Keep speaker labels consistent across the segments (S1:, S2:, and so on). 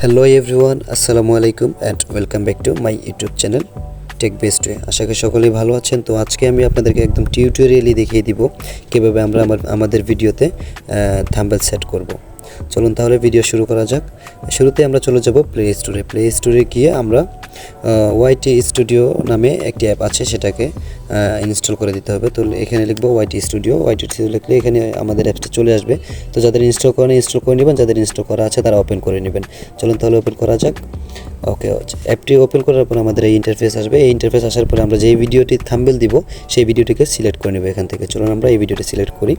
S1: Hello everyone আসসালামু আলাইকুম and welcome back to my YouTube channel tech best way আশা করি সকলেই ভালো আছেন। তো আজকে আমি আপনাদেরকে একদম টিউটোরিয়ালি দেখিয়ে দিব কীভাবে আমরা আমার, আমাদের ভিডিওতে থাম্বেল সেট করব। চলুন তাহলে ভিডিও শুরু করা যাক। শুরুতে আমরা চলে যাব প্লে স্টোরে প্লে স্টোরে গিয়ে আমরা ওয়াইটি স্টুডিও নামে একটি অ্যাপ আছে, সেটাকে ইনস্টল করে দিতে হবে। তো এখানে লিখব ওয়াইটি স্টুডিও ওয়াইটি স্টুডিও লিখলে এখানে আমাদের অ্যাপসটা চলে আসবে। তো যাদের ইনস্টল করেন ইনস্টল করে নেবেন। যাদের ইনস্টল করা আছে, তারা ওপেন করে নেবেন। চলুন তাহলে ওপেন করা যাক। ওকে অ্যাপটি ওপেন করার পর আমাদের এই ইন্টারফেস আসবে। এই ইন্টারফেস আসার পরে আমরা যেই ভিডিওটি থাম্বেল দিব, সেই ভিডিওটিকে সিলেক্ট করে নেব এখান থেকে। চলুন আমরা এই ভিডিওটি সিলেক্ট করি।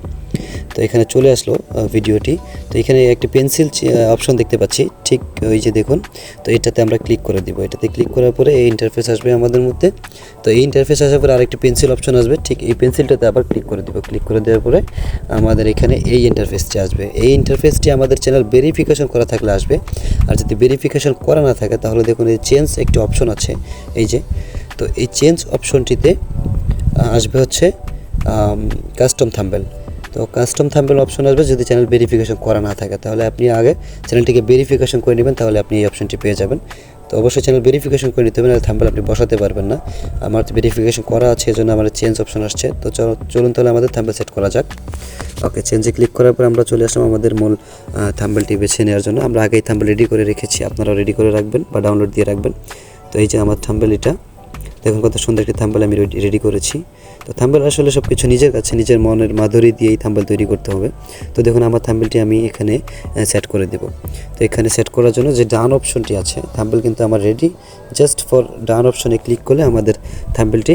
S1: তো এখানে চলে আসলো ভিডিওটি। তো এখানে একটি পেন্সিল অপশন দেখতে পাচ্ছি। ঠিক ওই যে দেখুন। তো এটাতে আমরা ক্লিক করে দিব। এটাতে ক্লিক করার পরে এই ইন্টারফেস আসবে আমাদের মধ্যে। তো এই ইন্টারফেস আসার পরে আরেকটি পেন্সিল অপশন আসবে, ঠিক এই পেন্সিলটাতে আবার ক্লিক করে দেবো। ক্লিক করে দেওয়ার পরে আমাদের এখানে এই ইন্টারফেসটি আসবে। এই ইন্টারফেসটি আমাদের চ্যানেল ভেরিফিকেশন করা থাকলে আসবে। আর যদি ভেরিফিকেশন করা না থাকে, তাহলে দেখুন এই চেঞ্জ একটি অপশন আছে। এই যে, তো এই চেঞ্জ অপশনটিতে আসবে হচ্ছে কাস্টম থাম্বেল তো কাস্টম থাম্বেল অপশন আসবে যদি চ্যানেল ভেরিফিকেশন করা না থাকে, তাহলে আপনি আগে চ্যানেলটিকে ভেরিফিকেশন করে নেবেন, তাহলে আপনি এই অপশনটি পেয়ে যাবেন। তো অবশ্যই চ্যানেল ভেরিফিকেশন করে নিতে হবে না থাম্বেল আপনি বসাতে পারবেন না। আমার ভেরিফিকেশন করা আছে, এজন্য আমার চেঞ্জ অপশন আসছে। তো চলো, চলুন তাহলে আমাদের থাম্বেল সেট করা যাক। ওকে চেঞ্জে ক্লিক করার পর আমরা চলে আসলাম আমাদের মূল থাম্বেলটি বেছে নেওয়ার জন্য। আমরা আগেই থাম্বেল রেডি করে রেখেছি, আপনারাও রেডি করে রাখবেন বা ডাউনলোড দিয়ে রাখবেন। তো এই যে আমার থাম্বেল এটা দেখুন কত সুন্দর একটি থাম্বেল আমি রেডি করেছি। তো থাম্বেল আসলে সব কিছু নিজের কাছে, নিজের মনের মাধুরী দিয়েই থাম্বেল তৈরি করতে হবে। তো দেখুন আমার থাম্বেলটি আমি এখানে সেট করে দেব। তো এখানে সেট করার জন্য যে ডান অপশনটি আছে থাম্বেল কিন্তু আমার রেডি জাস্ট ফর ডান অপশনে ক্লিক করলে আমাদের থাম্বেলটি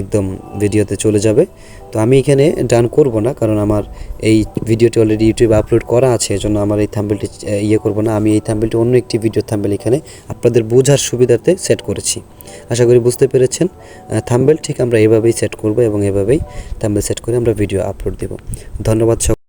S1: একদম ভিডিওতে চলে যাবে। তো আমি এখানে ডান করব না, কারণ আমার এই ভিডিওটি অলরেডি ইউটিউবে আপলোড করা আছে, এজন্য আমার এই থাম্বেলটি ইয়ে করব না। আমি এই থাম্বেলটি অন্য একটি ভিডিও থাম্বেল এখানে আপনাদের বোঝার সুবিধার্থে সেট করেছি। আশা করি বুঝতে পেরেছেন। থাম্বেল ঠিক আমরা এভাবেই সেট করব এবং এভাবেই থাম্বেল সেট করে আমরা ভিডিও আপলোড দেব। ধন্যবাদ